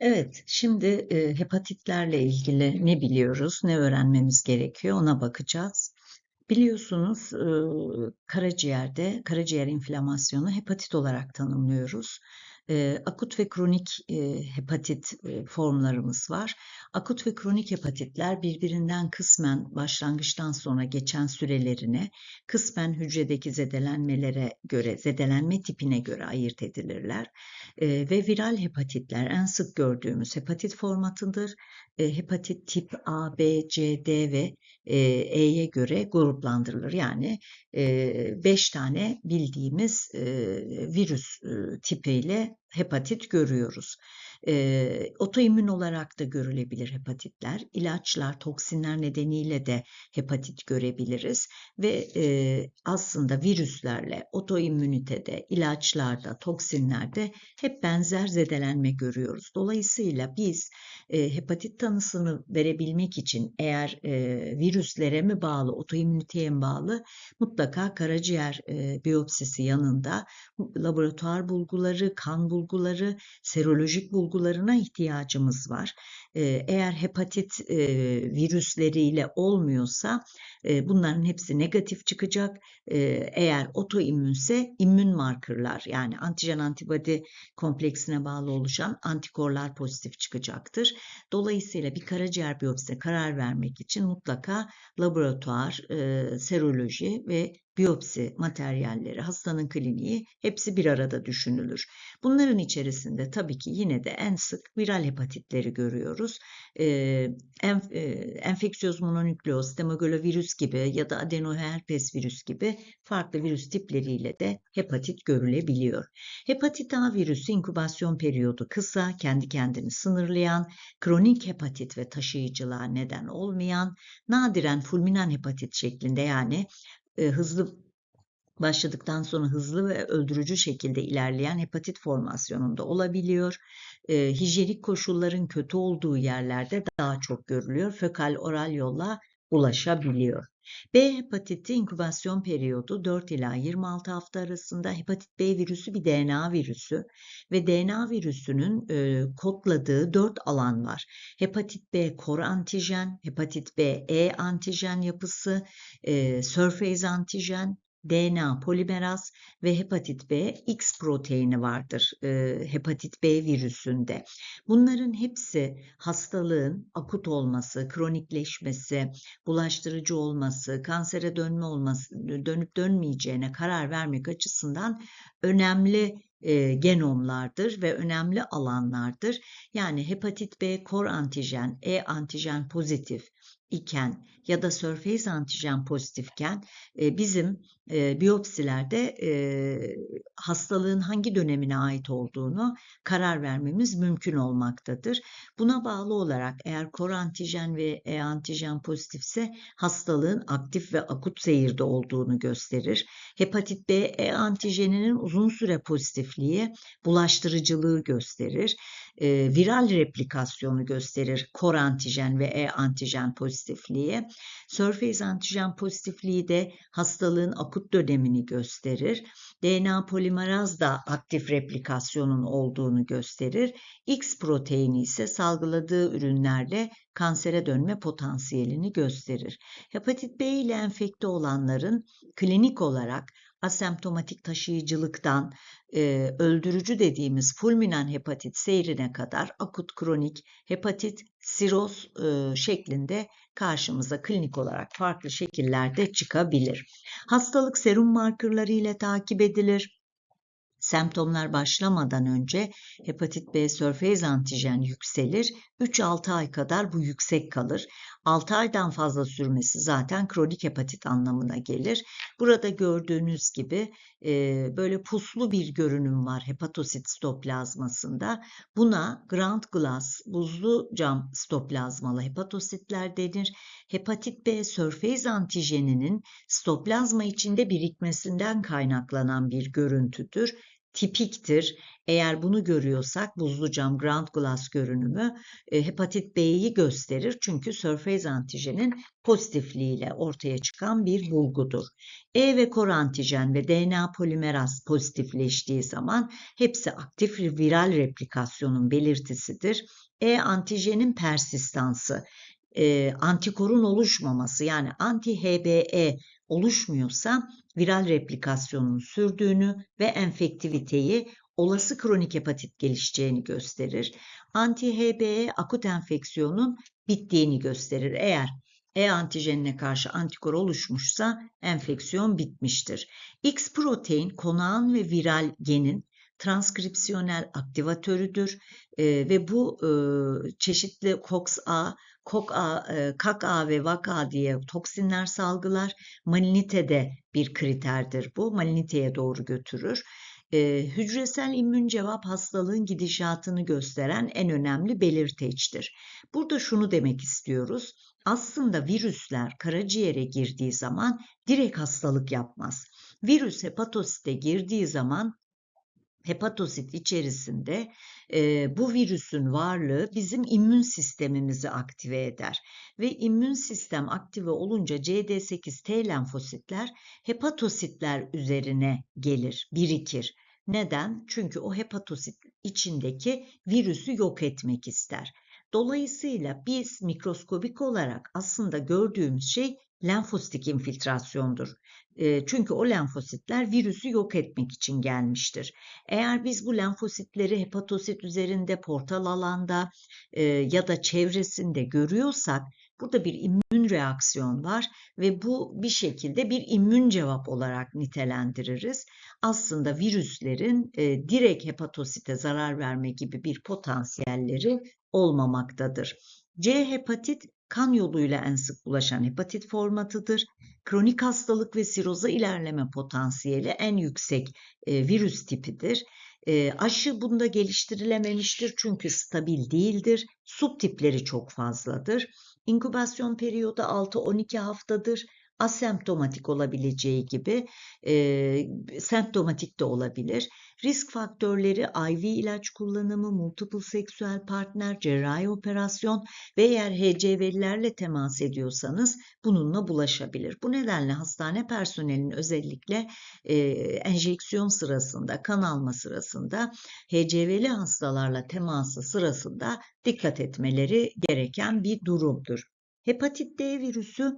Evet, şimdi e, hepatitlerle ilgili ne biliyoruz, ne öğrenmemiz gerekiyor ona bakacağız. Biliyorsunuz e, karaciğerde karaciğer inflamasyonu hepatit olarak tanımlıyoruz. Akut ve kronik hepatit formlarımız var. Akut ve kronik hepatitler birbirinden kısmen başlangıçtan sonra geçen sürelerine, kısmen hücredeki zedelenmelere göre, zedelenme tipine göre ayırt edilirler. Ve viral hepatitler en sık gördüğümüz hepatit formatıdır. E, hepatit tip A, B, C, D ve e, E'ye göre gruplandırılır. Yani 5 tane bildiğimiz virüs tipiyle hepatit görüyoruz. E, otoimmün olarak da görülebilir hepatitler. İlaçlar, toksinler nedeniyle de hepatit görebiliriz ve e, aslında virüslerle otoimmünitede, ilaçlarda, toksinlerde hep benzer zedelenme görüyoruz. Dolayısıyla biz e, hepatit tanısını verebilmek için eğer e, virüslere mi bağlı, otoimmüniteye mi bağlı mutlaka karaciğer e, biyopsisi yanında laboratuvar bulguları, kan bulguları, serolojik bulgularına ihtiyacımız var. Eğer hepatit virüsleriyle olmuyorsa bunların hepsi negatif çıkacak. Eğer otoimmünse immün markerlar yani antijen antibody kompleksine bağlı oluşan antikorlar pozitif çıkacaktır. Dolayısıyla bir karaciğer biyopsisine karar vermek için mutlaka laboratuvar, seroloji ve biyopsi materyalleri, hastanın kliniği hepsi bir arada düşünülür. Bunların içerisinde tabii ki yine de en sık viral hepatitleri görüyoruz. Ee, enf e, enfeksiyöz mononükleoz, demogolovirüs gibi ya da adenoherpes virüs gibi farklı virüs tipleriyle de hepatit görülebiliyor. Hepatit A virüsü inkübasyon periyodu kısa, kendi kendini sınırlayan, kronik hepatit ve taşıyıcılığa neden olmayan, nadiren fulminan hepatit şeklinde yani e, hızlı başladıktan sonra hızlı ve öldürücü şekilde ilerleyen hepatit formasyonunda olabiliyor. E, hijyenik koşulların kötü olduğu yerlerde daha çok görülüyor. Fökal oral yolla ulaşabiliyor. B hepatiti inkübasyon periyodu 4 ila 26 hafta arasında hepatit B virüsü bir DNA virüsü ve DNA virüsünün e, kodladığı 4 alan var. Hepatit B kor antijen, hepatit B E antijen yapısı, e, surface antijen, DNA polimeraz ve hepatit B X proteini vardır e, hepatit B virüsünde. Bunların hepsi hastalığın akut olması, kronikleşmesi, bulaştırıcı olması, kansere dönme olması, dönüp dönmeyeceğine karar vermek açısından önemli e, genomlardır ve önemli alanlardır. Yani hepatit B kor antijen, E antijen pozitif, iken ya da surface antijen pozitifken e, bizim e, biyopsilerde e, hastalığın hangi dönemine ait olduğunu karar vermemiz mümkün olmaktadır. Buna bağlı olarak eğer kor antijen ve E antijen pozitifse hastalığın aktif ve akut seyirde olduğunu gösterir. Hepatit B E antijeninin uzun süre pozitifliği bulaştırıcılığı gösterir. E, viral replikasyonu gösterir kor antijen ve E antijen pozitifliği. Surface antijen pozitifliği de hastalığın akut dönemini gösterir. DNA polimeraz da aktif replikasyonun olduğunu gösterir. X proteini ise salgıladığı ürünlerle kansere dönme potansiyelini gösterir. Hepatit B ile enfekte olanların klinik olarak asemptomatik taşıyıcılıktan e, öldürücü dediğimiz fulminan hepatit seyrine kadar akut kronik hepatit siroz e, şeklinde karşımıza klinik olarak farklı şekillerde çıkabilir. Hastalık serum markerları ile takip edilir. Semptomlar başlamadan önce hepatit B surface antijen yükselir. 3-6 ay kadar bu yüksek kalır. 6 aydan fazla sürmesi zaten kronik hepatit anlamına gelir. Burada gördüğünüz gibi e, böyle puslu bir görünüm var hepatosit stoplazmasında. Buna ground glass, buzlu cam stoplazmalı hepatositler denir. Hepatit B surface antijeninin stoplazma içinde birikmesinden kaynaklanan bir görüntüdür tipiktir. Eğer bunu görüyorsak buzlu cam ground glass görünümü e, hepatit B'yi gösterir. Çünkü surface antijenin pozitifliğiyle ortaya çıkan bir bulgudur. E ve kor antijen ve DNA polimeraz pozitifleştiği zaman hepsi aktif viral replikasyonun belirtisidir. E antijenin persistansı, e, antikorun oluşmaması yani anti-HBE oluşmuyorsa viral replikasyonun sürdüğünü ve enfektiviteyi olası kronik hepatit gelişeceğini gösterir. Anti-HBE akut enfeksiyonun bittiğini gösterir. Eğer E antijenine karşı antikor oluşmuşsa enfeksiyon bitmiştir. X protein konağın ve viral genin transkripsiyonel aktivatörüdür e, ve bu e, çeşitli COX-A, COC-A, e, CAC-A ve VAC-A diye toksinler salgılar. Malinite de bir kriterdir bu. Maliniteye doğru götürür. E, hücresel immün cevap hastalığın gidişatını gösteren en önemli belirteçtir. Burada şunu demek istiyoruz. Aslında virüsler karaciğere girdiği zaman direkt hastalık yapmaz. Virüs hepatosite girdiği zaman hepatosit içerisinde e, bu virüsün varlığı bizim immün sistemimizi aktive eder. Ve immün sistem aktive olunca CD8T lenfositler hepatositler üzerine gelir, birikir. Neden? Çünkü o hepatosit içindeki virüsü yok etmek ister. Dolayısıyla biz mikroskobik olarak aslında gördüğümüz şey lenfositik infiltrasyondur. Çünkü o lenfositler virüsü yok etmek için gelmiştir. Eğer biz bu lenfositleri hepatosit üzerinde, portal alanda ya da çevresinde görüyorsak burada bir immün reaksiyon var ve bu bir şekilde bir immün cevap olarak nitelendiririz. Aslında virüslerin direkt hepatosite zarar verme gibi bir potansiyelleri olmamaktadır. C hepatit kan yoluyla en sık bulaşan hepatit formatıdır. Kronik hastalık ve siroza ilerleme potansiyeli en yüksek e, virüs tipidir. E, aşı bunda geliştirilememiştir çünkü stabil değildir. Subtipleri çok fazladır. İnkübasyon periyodu 6-12 haftadır asemptomatik olabileceği gibi e, semptomatik de olabilir. Risk faktörleri IV ilaç kullanımı, multiple seksüel partner, cerrahi operasyon ve eğer HCV'lilerle temas ediyorsanız bununla bulaşabilir. Bu nedenle hastane personelinin özellikle e, enjeksiyon sırasında, kan alma sırasında HCV'li hastalarla teması sırasında dikkat etmeleri gereken bir durumdur. Hepatit D virüsü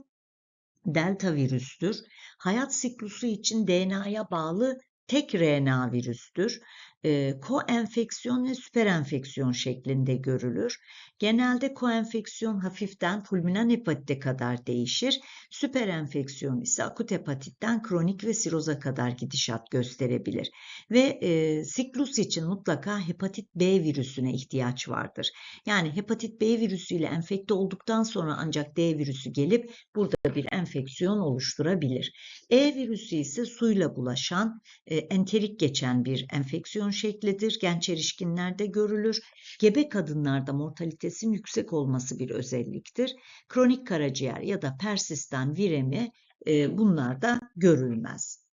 delta virüstür. Hayat siklusu için DNA'ya bağlı tek RNA virüstür. E, koenfeksiyon ve süperenfeksiyon şeklinde görülür. Genelde koenfeksiyon hafiften fulminan hepatite kadar değişir. Süperenfeksiyon ise akut hepatitten kronik ve siroza kadar gidişat gösterebilir. Ve e, siklus için mutlaka hepatit B virüsüne ihtiyaç vardır. Yani hepatit B virüsüyle enfekte olduktan sonra ancak D virüsü gelip burada bir enfeksiyon oluşturabilir. E virüsü ise suyla bulaşan, e, enterik geçen bir enfeksiyon şeklidir. Genç erişkinlerde görülür. Gebe kadınlarda mortalitesin yüksek olması bir özelliktir. Kronik karaciğer ya da persistan viremi e, bunlarda görülmez.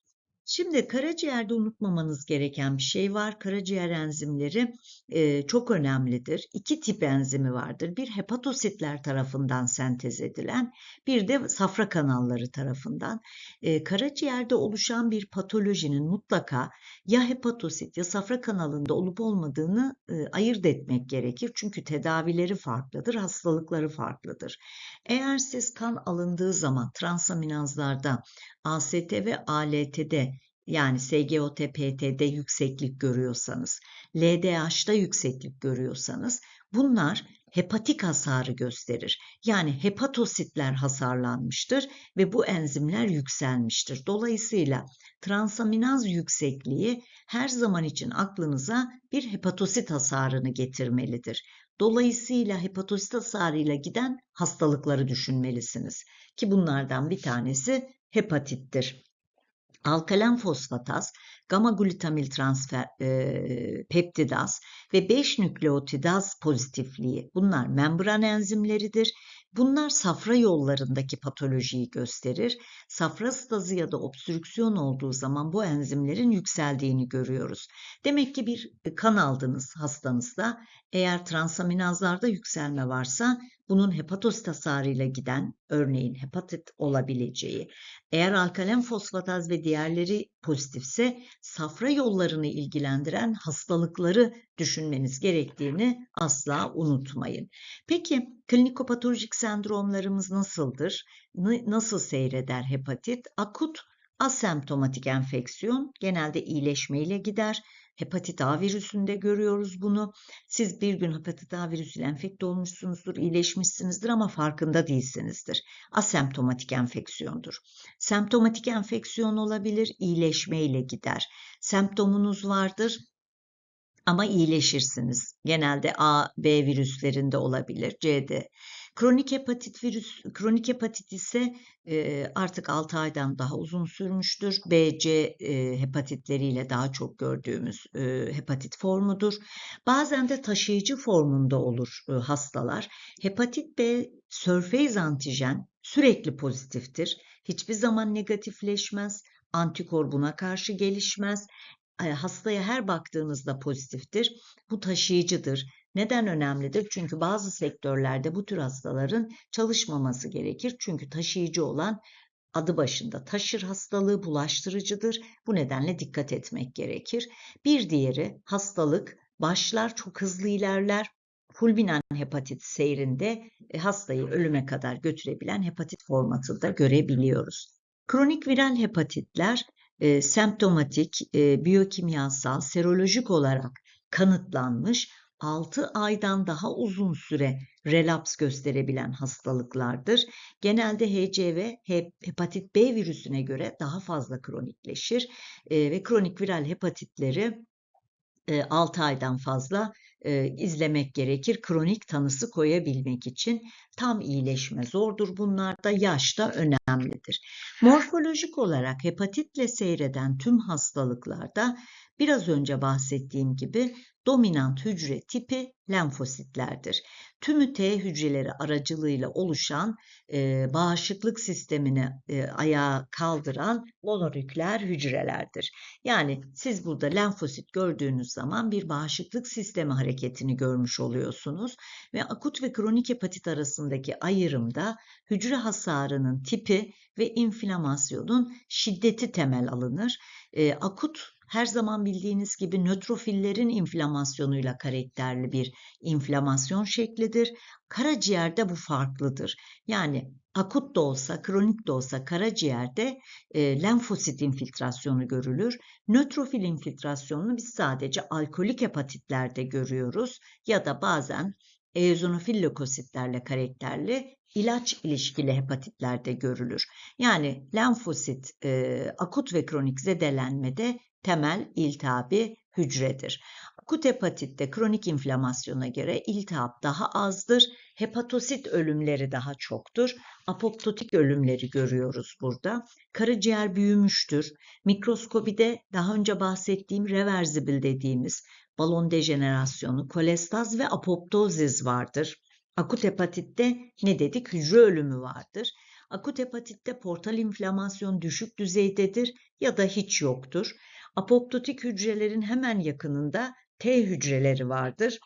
Şimdi karaciğerde unutmamanız gereken bir şey var. Karaciğer enzimleri e, çok önemlidir. İki tip enzimi vardır. Bir hepatositler tarafından sentez edilen, bir de safra kanalları tarafından. E, karaciğerde oluşan bir patolojinin mutlaka ya hepatosit ya safra kanalında olup olmadığını e, ayırt etmek gerekir. Çünkü tedavileri farklıdır, hastalıkları farklıdır. Eğer siz kan alındığı zaman transaminazlarda AST ve ALT'de yani SGOT-PT'de yükseklik görüyorsanız, LDH'da yükseklik görüyorsanız bunlar hepatik hasarı gösterir. Yani hepatositler hasarlanmıştır ve bu enzimler yükselmiştir. Dolayısıyla transaminaz yüksekliği her zaman için aklınıza bir hepatosit hasarını getirmelidir. Dolayısıyla hepatosit hasarıyla giden hastalıkları düşünmelisiniz ki bunlardan bir tanesi hepatittir. Alkalen fosfataz, gamma glutamil transfer e, peptidaz ve 5 nükleotidaz pozitifliği bunlar membran enzimleridir. Bunlar safra yollarındaki patolojiyi gösterir. Safra stazı ya da obstrüksiyon olduğu zaman bu enzimlerin yükseldiğini görüyoruz. Demek ki bir kan aldınız hastanızda. Eğer transaminazlarda yükselme varsa bunun hepatosit hasarıyla giden örneğin hepatit olabileceği, eğer alkalen fosfataz ve diğerleri pozitifse safra yollarını ilgilendiren hastalıkları düşünmeniz gerektiğini asla unutmayın. Peki klinikopatolojik sendromlarımız nasıldır? Nasıl seyreder hepatit? Akut asemptomatik enfeksiyon genelde iyileşmeyle gider. Hepatit A virüsünde görüyoruz bunu. Siz bir gün hepatit A virüsüyle enfekte olmuşsunuzdur, iyileşmişsinizdir ama farkında değilsinizdir. Asemptomatik enfeksiyondur. Semptomatik enfeksiyon olabilir, iyileşmeyle gider. Semptomunuz vardır, ama iyileşirsiniz. Genelde A, B virüslerinde olabilir, C'de. Kronik hepatit virüs, kronik hepatit ise e, artık 6 aydan daha uzun sürmüştür. B, C e, hepatitleriyle daha çok gördüğümüz e, hepatit formudur. Bazen de taşıyıcı formunda olur e, hastalar. Hepatit B sörfez antijen sürekli pozitiftir. Hiçbir zaman negatifleşmez. Antikor buna karşı gelişmez hastaya her baktığınızda pozitiftir. Bu taşıyıcıdır. Neden önemlidir? Çünkü bazı sektörlerde bu tür hastaların çalışmaması gerekir. Çünkü taşıyıcı olan adı başında taşır hastalığı bulaştırıcıdır. Bu nedenle dikkat etmek gerekir. Bir diğeri hastalık başlar çok hızlı ilerler. Fulminant hepatit seyrinde e, hastayı ölüme kadar götürebilen hepatit formatı da görebiliyoruz. Kronik viral hepatitler e, semptomatik, e, biyokimyasal, serolojik olarak kanıtlanmış 6 aydan daha uzun süre relaps gösterebilen hastalıklardır. Genelde HCV hepatit B virüsüne göre daha fazla kronikleşir e, ve kronik viral hepatitleri 6 aydan fazla e, izlemek gerekir. Kronik tanısı koyabilmek için tam iyileşme zordur. Bunlar da yaşta önemlidir. Morfolojik olarak hepatitle seyreden tüm hastalıklarda biraz önce bahsettiğim gibi dominant hücre tipi lenfositlerdir. Tümü T hücreleri aracılığıyla oluşan e, bağışıklık sistemini e, ayağa kaldıran mononükleer hücrelerdir. Yani siz burada lenfosit gördüğünüz zaman bir bağışıklık sistemi hareketini görmüş oluyorsunuz ve akut ve kronik hepatit arasındaki ayrımda hücre hasarının tipi ve inflamasyonun şiddeti temel alınır. E, akut her zaman bildiğiniz gibi nötrofillerin inflamasyonuyla karakterli bir inflamasyon şeklidir. Karaciğerde bu farklıdır. Yani akut da olsa, kronik de olsa karaciğerde e, lenfosit infiltrasyonu görülür. Nötrofil infiltrasyonunu biz sadece alkolik hepatitlerde görüyoruz ya da bazen eozinofil lökositlerle karakterli ilaç ilişkili hepatitlerde görülür. Yani lenfosit e, akut ve kronik zedelenmede temel iltihabi hücredir. Akut hepatitte kronik inflamasyona göre iltihap daha azdır. Hepatosit ölümleri daha çoktur. Apoptotik ölümleri görüyoruz burada. Karaciğer büyümüştür. Mikroskopide daha önce bahsettiğim reversible dediğimiz balon dejenerasyonu, kolestaz ve apoptozis vardır. Akut hepatitte ne dedik? Hücre ölümü vardır. Akut hepatitte portal inflamasyon düşük düzeydedir ya da hiç yoktur. Apoptotik hücrelerin hemen yakınında T hücreleri vardır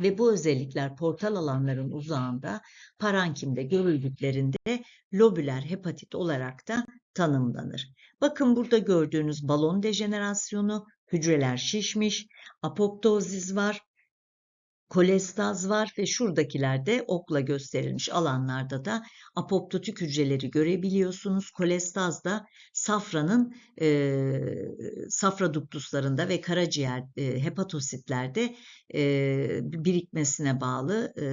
ve bu özellikler portal alanların uzağında parankimde görüldüklerinde lobüler hepatit olarak da tanımlanır. Bakın burada gördüğünüz balon dejenerasyonu, hücreler şişmiş, apoptozis var, kolestaz var ve şuradakilerde okla gösterilmiş alanlarda da apoptotik hücreleri görebiliyorsunuz. Kolestaz da safranın e, safra duktuslarında ve karaciğer e, hepatositlerde e, birikmesine bağlı e,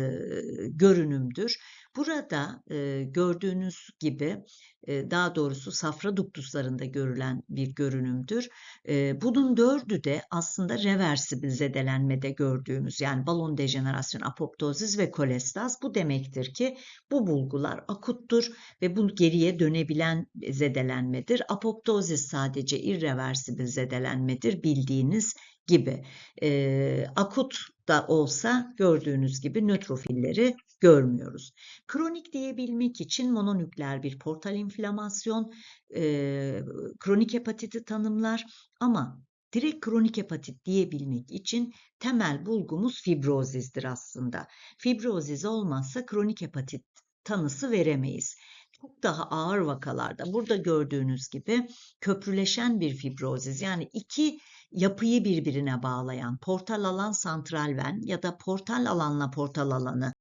görünümdür. Burada e, gördüğünüz gibi e, daha doğrusu safra duktuslarında görülen bir görünümdür. E, bunun dördü de aslında reversibil zedelenmede gördüğümüz yani balon dejenerasyon, apoptozis ve kolestaz. Bu demektir ki bu bulgular akuttur ve bu geriye dönebilen zedelenmedir. Apoptozis sadece irreversibil zedelenmedir bildiğiniz gibi. E, akut da olsa gördüğünüz gibi nötrofilleri görmüyoruz. Kronik diyebilmek için mononükleer bir portal inflamasyon, e, kronik hepatiti tanımlar ama direkt kronik hepatit diyebilmek için temel bulgumuz fibrozizdir aslında. Fibroziz olmazsa kronik hepatit tanısı veremeyiz. Çok daha ağır vakalarda burada gördüğünüz gibi köprüleşen bir fibrozis yani iki yapıyı birbirine bağlayan portal alan santral ven ya da portal alanla portal alanı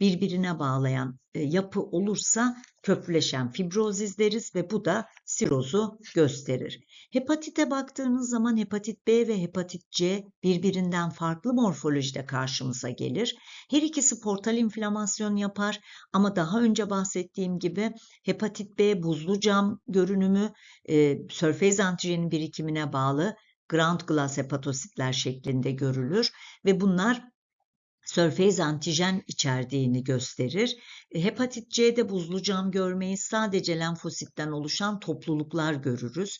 birbirine bağlayan e, yapı olursa köprüleşen fibrozis deriz ve bu da sirozu gösterir. Hepatite baktığınız zaman hepatit B ve hepatit C birbirinden farklı morfolojide karşımıza gelir. Her ikisi portal inflamasyon yapar ama daha önce bahsettiğim gibi hepatit B buzlu cam görünümü e, sörfez antijenin birikimine bağlı ground glass hepatositler şeklinde görülür ve bunlar sörfez antijen içerdiğini gösterir. E, hepatit C'de buzlu cam görmeyiz. Sadece lenfositten oluşan topluluklar görürüz.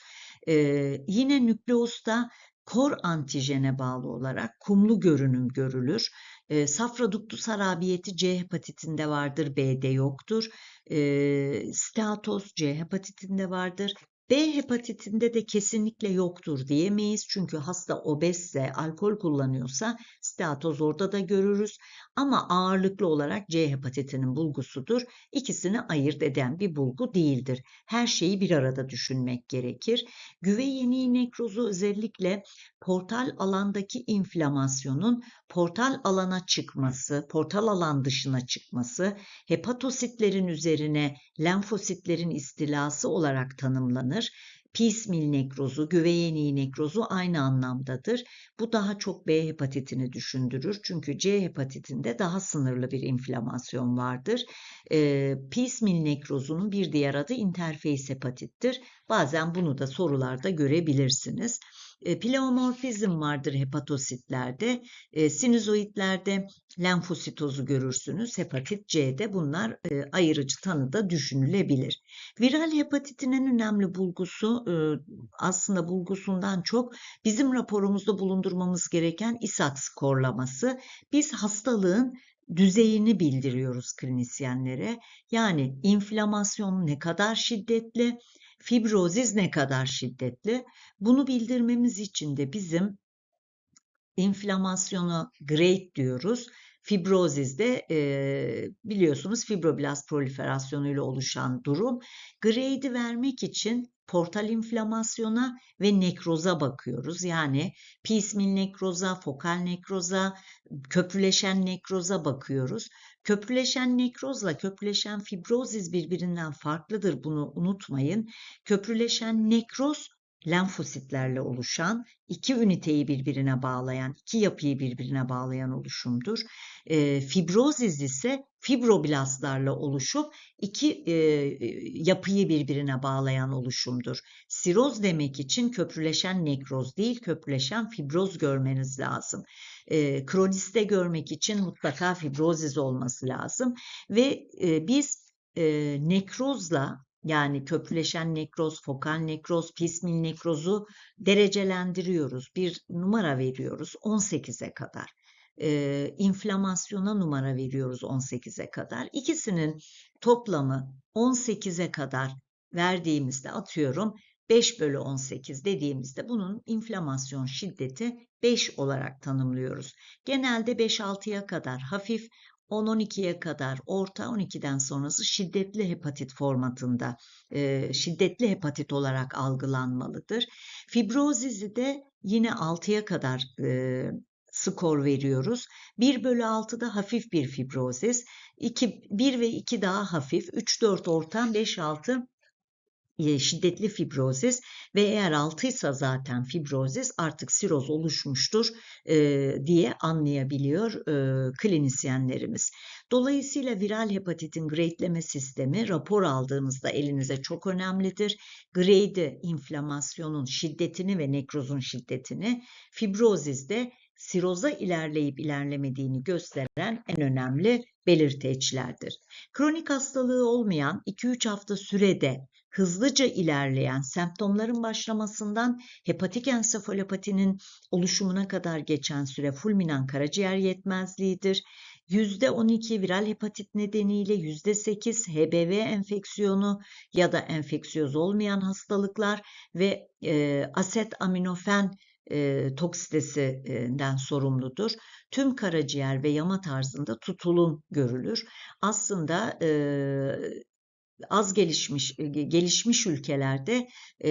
Ee, yine nükleosta kor antijene bağlı olarak kumlu görünüm görülür. E, safra duktus harabiyeti C hepatitinde vardır, B'de yoktur. E, steatoz C hepatitinde vardır. B hepatitinde de kesinlikle yoktur diyemeyiz. Çünkü hasta obezse, alkol kullanıyorsa steatoz orada da görürüz. Ama ağırlıklı olarak C hepatitinin bulgusudur. İkisini ayırt eden bir bulgu değildir. Her şeyi bir arada düşünmek gerekir. Güve yeniği nekrozu özellikle portal alandaki inflamasyonun portal alana çıkması, portal alan dışına çıkması, hepatositlerin üzerine lenfositlerin istilası olarak tanımlanır. Piecemeal nekrozu, güve yeniği nekrozu aynı anlamdadır. Bu daha çok B hepatitini düşündürür. Çünkü C hepatitinde daha sınırlı bir inflamasyon vardır. E, piecemeal nekrozunun bir diğer adı interface hepatittir. Bazen bunu da sorularda görebilirsiniz. E, pleomorfizm vardır hepatositlerde. E, sinüzoidlerde lenfositozu görürsünüz. Hepatit C'de bunlar e, ayırıcı tanıda düşünülebilir. Viral hepatitin en önemli bulgusu e, aslında bulgusundan çok bizim raporumuzda bulundurmamız gereken ISAT skorlaması. Biz hastalığın düzeyini bildiriyoruz klinisyenlere. Yani inflamasyon ne kadar şiddetli, fibrozis ne kadar şiddetli. Bunu bildirmemiz için de bizim inflamasyonu grade diyoruz. Fibrozizde e, biliyorsunuz fibroblast proliferasyonuyla oluşan durum. Grade'i vermek için portal inflamasyona ve nekroza bakıyoruz. Yani piecemeal nekroza, fokal nekroza, köprüleşen nekroza bakıyoruz. Köprüleşen nekrozla köprüleşen fibrozis birbirinden farklıdır bunu unutmayın. Köprüleşen nekroz lenfositlerle oluşan, iki üniteyi birbirine bağlayan, iki yapıyı birbirine bağlayan oluşumdur. E, fibrozis ise fibroblastlarla oluşup iki e, yapıyı birbirine bağlayan oluşumdur. Siroz demek için köprüleşen nekroz değil, köprüleşen fibroz görmeniz lazım. E, kroniste görmek için mutlaka fibrozis olması lazım ve e, biz e, nekrozla yani köprüleşen nekroz, fokal nekroz, pismil nekrozu derecelendiriyoruz. Bir numara veriyoruz 18'e kadar. Ee, inflamasyona numara veriyoruz 18'e kadar. İkisinin toplamı 18'e kadar verdiğimizde atıyorum 5 bölü 18 dediğimizde bunun inflamasyon şiddeti 5 olarak tanımlıyoruz. Genelde 5-6'ya kadar hafif, 10-12'ye kadar orta 12'den sonrası şiddetli hepatit formatında e, şiddetli hepatit olarak algılanmalıdır. Fibrozizi de yine 6'ya kadar e, skor veriyoruz. 1 bölü 6'da hafif bir fibrozis, 2, 1 ve 2 daha hafif, 3-4 orta, 5-6 şiddetli fibrozis ve eğer 6 ise zaten fibrozis artık siroz oluşmuştur e, diye anlayabiliyor e, klinisyenlerimiz. Dolayısıyla viral hepatitin gradeleme sistemi rapor aldığınızda elinize çok önemlidir. Grade inflamasyonun şiddetini ve nekrozun şiddetini, fibrozizde siroza ilerleyip ilerlemediğini gösteren en önemli belirteçlerdir. Kronik hastalığı olmayan 2-3 hafta sürede hızlıca ilerleyen semptomların başlamasından hepatik ensefalopatinin oluşumuna kadar geçen süre fulminan karaciğer yetmezliğidir. %12 viral hepatit nedeniyle %8 HBV enfeksiyonu ya da enfeksiyöz olmayan hastalıklar ve e, aset aminofen e, toksitesinden sorumludur. Tüm karaciğer ve yama tarzında tutulum görülür. Aslında e, az gelişmiş gelişmiş ülkelerde e,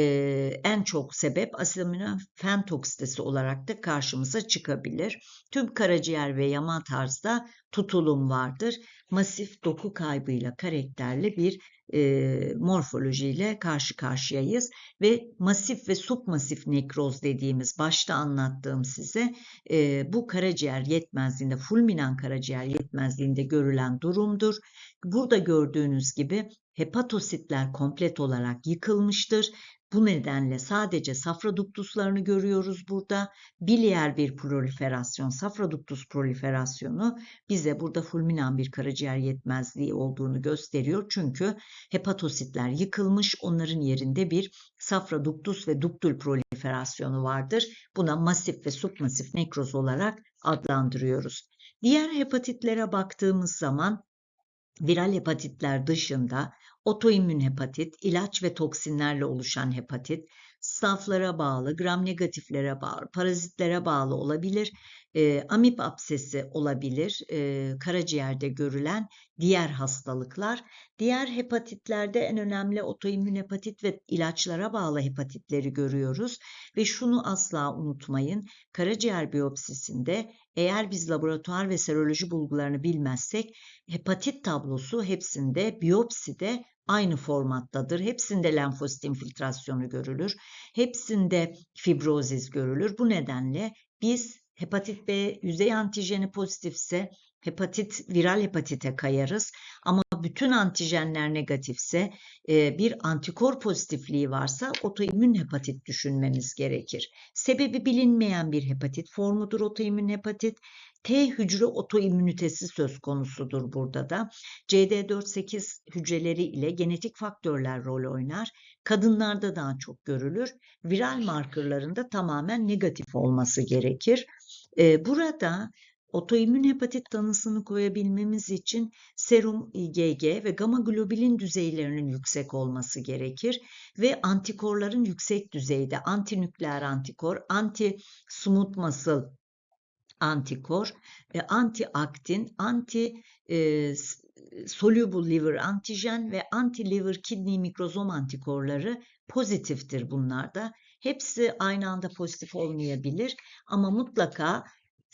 en çok sebep asetaminofen toksitesi olarak da karşımıza çıkabilir. Tüm karaciğer ve yama tarzda tutulum vardır. Masif doku kaybıyla karakterli bir e, morfolojiyle karşı karşıyayız ve masif ve submasif nekroz dediğimiz başta anlattığım size e, bu karaciğer yetmezliğinde fulminan karaciğer yetmezliğinde görülen durumdur. Burada gördüğünüz gibi hepatositler komplet olarak yıkılmıştır. Bu nedenle sadece safra duktuslarını görüyoruz burada. Biliyer bir proliferasyon, safra duktus proliferasyonu bize burada fulminan bir karaciğer yetmezliği olduğunu gösteriyor. Çünkü hepatositler yıkılmış, onların yerinde bir safra duktus ve duktul proliferasyonu vardır. Buna masif ve submasif nekroz olarak adlandırıyoruz. Diğer hepatitlere baktığımız zaman viral hepatitler dışında otoimmün hepatit, ilaç ve toksinlerle oluşan hepatit, staflara bağlı, gram negatiflere bağlı, parazitlere bağlı olabilir, e, amip absesi olabilir, e, karaciğerde görülen diğer hastalıklar. Diğer hepatitlerde en önemli otoimmün hepatit ve ilaçlara bağlı hepatitleri görüyoruz ve şunu asla unutmayın, karaciğer biyopsisinde eğer biz laboratuvar ve seroloji bulgularını bilmezsek hepatit tablosu hepsinde biyopside aynı formattadır. Hepsinde lenfosit infiltrasyonu görülür. Hepsinde fibrozis görülür. Bu nedenle biz hepatit B yüzey antijeni pozitifse hepatit viral hepatite kayarız ama bütün antijenler negatifse e, bir antikor pozitifliği varsa otoimmün hepatit düşünmemiz gerekir. Sebebi bilinmeyen bir hepatit formudur otoimmün hepatit. T hücre otoimmünitesi söz konusudur burada da. CD4-8 hücreleri ile genetik faktörler rol oynar. Kadınlarda daha çok görülür. Viral markerlarında tamamen negatif olması gerekir. Ee, burada otoimmün hepatit tanısını koyabilmemiz için serum IgG ve gamma globulin düzeylerinin yüksek olması gerekir ve antikorların yüksek düzeyde antinükleer antikor, anti smooth muscle antikor, antiaktin, anti e, soluble liver antijen ve anti liver kidney mikrozom antikorları pozitiftir bunlarda. Hepsi aynı anda pozitif olmayabilir ama mutlaka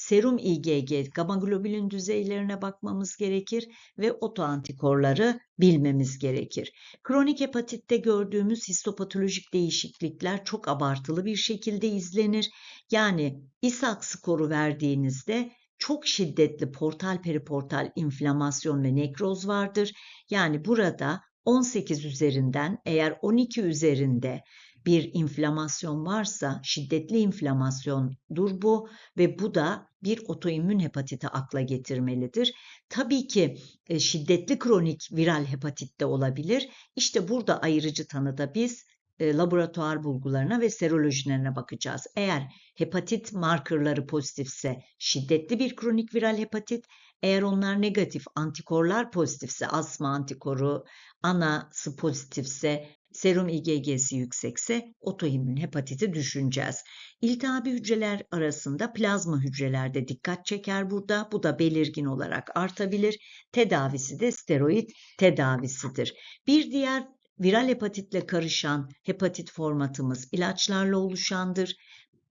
serum IgG, gamma globulin düzeylerine bakmamız gerekir ve otoantikorları bilmemiz gerekir. Kronik hepatitte gördüğümüz histopatolojik değişiklikler çok abartılı bir şekilde izlenir. Yani İSAK skoru verdiğinizde çok şiddetli portal periportal inflamasyon ve nekroz vardır. Yani burada 18 üzerinden eğer 12 üzerinde bir inflamasyon varsa şiddetli inflamasyondur bu ve bu da bir otoimmün hepatiti akla getirmelidir. Tabii ki e, şiddetli kronik viral hepatit de olabilir. İşte burada ayırıcı tanıda biz e, laboratuvar bulgularına ve serolojilerine bakacağız. Eğer hepatit markerları pozitifse şiddetli bir kronik viral hepatit, eğer onlar negatif antikorlar pozitifse asma antikoru, anası pozitifse serum IgG'si yüksekse otoimmün hepatiti düşüneceğiz. İltihabi hücreler arasında plazma hücrelerde dikkat çeker burada. Bu da belirgin olarak artabilir. Tedavisi de steroid tedavisidir. Bir diğer viral hepatitle karışan hepatit formatımız ilaçlarla oluşandır.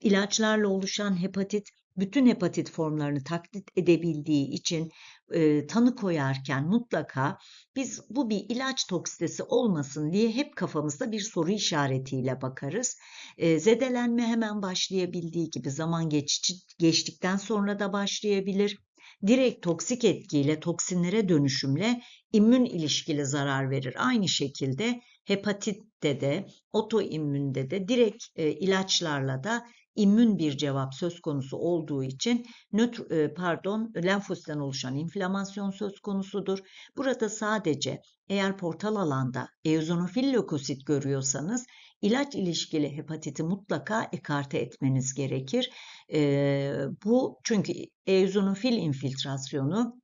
İlaçlarla oluşan hepatit bütün hepatit formlarını taklit edebildiği için e, tanı koyarken mutlaka biz bu bir ilaç toksitesi olmasın diye hep kafamızda bir soru işaretiyle bakarız. E, zedelenme hemen başlayabildiği gibi zaman geç, geçtikten sonra da başlayabilir. Direkt toksik etkiyle toksinlere dönüşümle immün ilişkili zarar verir. Aynı şekilde hepatitte de otoimmünde de direkt e, ilaçlarla da immün bir cevap söz konusu olduğu için nötr e, pardon lenfositten oluşan inflamasyon söz konusudur. Burada sadece eğer portal alanda eozinofil lökosit görüyorsanız ilaç ilişkili hepatiti mutlaka ekarte etmeniz gerekir. E, bu çünkü eozinofil infiltrasyonu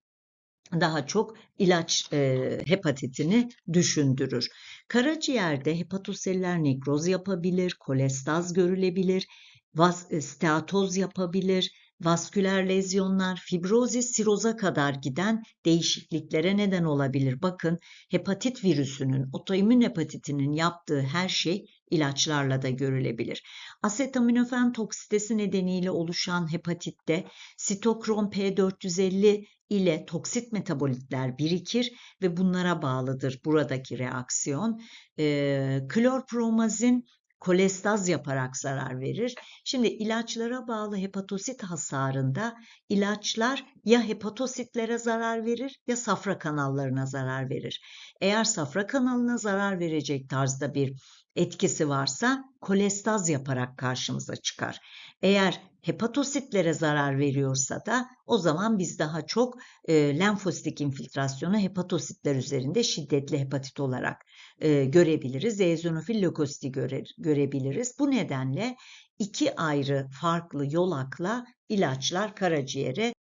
daha çok ilaç e, hepatitini düşündürür. Karaciğerde hepatoseller nekroz yapabilir, kolestaz görülebilir, vas, e, steatoz yapabilir, vasküler lezyonlar, fibrozis, siroza kadar giden değişikliklere neden olabilir. Bakın hepatit virüsünün, otoimmün hepatitinin yaptığı her şey ilaçlarla da görülebilir. Asetaminofen toksitesi nedeniyle oluşan hepatitte sitokrom P450 ile toksit metabolitler birikir ve bunlara bağlıdır buradaki reaksiyon. E, klorpromazin kolestaz yaparak zarar verir. Şimdi ilaçlara bağlı hepatosit hasarında ilaçlar ya hepatositlere zarar verir ya safra kanallarına zarar verir. Eğer safra kanalına zarar verecek tarzda bir etkisi varsa kolestaz yaparak karşımıza çıkar. Eğer hepatositlere zarar veriyorsa da o zaman biz daha çok e, lenfositik infiltrasyonu hepatositler üzerinde şiddetli hepatit olarak e, görebiliriz. Eozinofil lökositi göre, görebiliriz. Bu nedenle iki ayrı farklı yolakla ilaçlar karaciğere